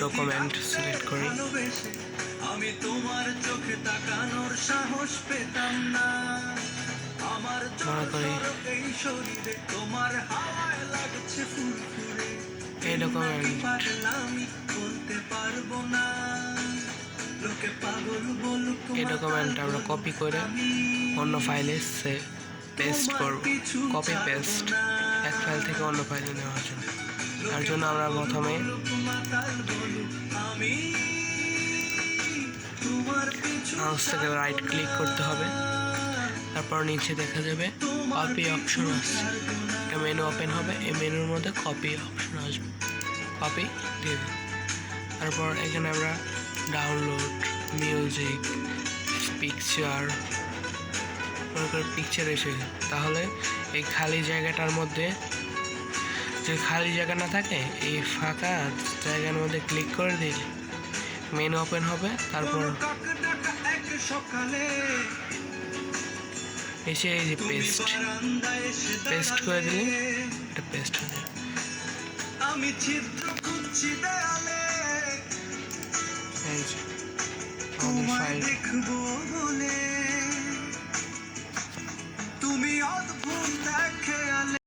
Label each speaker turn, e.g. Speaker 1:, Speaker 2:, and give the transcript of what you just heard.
Speaker 1: Document select করি
Speaker 2: আমি তোমার চোখে তাকানোর সাহস পেতাম না। আমার এই শরীরে তোমার হাওয়ায় লাগছে ফুরফুরে।
Speaker 1: এই।
Speaker 2: নাকি বলতে পারব না। লোকে পাগল বলুক
Speaker 1: এই document আমরা copy করে অন্য ফাইলে পেস্ট
Speaker 2: তোমার
Speaker 1: করব। কপি পেস্ট এক ফাইল থেকে অন্য ফাইলে নেওয়ার জন্য তার জন্য আমরা প্রথমে মাউস রাইট ক্লিক করতে হবে। তারপর নিচে দেখা যাবে কপি অপশন আসছে। একটা মেনু ওপেন হবে, এই মেনুর মধ্যে কপি অপশন আসবে। কপি দিয়ে তারপর এখানে আমরা ডাউনলোড মিউজিক পিকচার পিকচার এসে তাহলে এই খালি জায়গাটার মধ্যে যে খালি জায়গা না থাকে এই ফাঁকা জায়গার মধ্যে ক্লিক করে দিলে মেনু ওপেন হবে তারপর এসে এই যে পেস্ট পেস্ট করে দিলে? এটা পেস্ট হয়ে
Speaker 2: আমি খুঁজছি দেয়ালে। তোমায় দেখব বলে। তুমি অদ্ভুত দেখে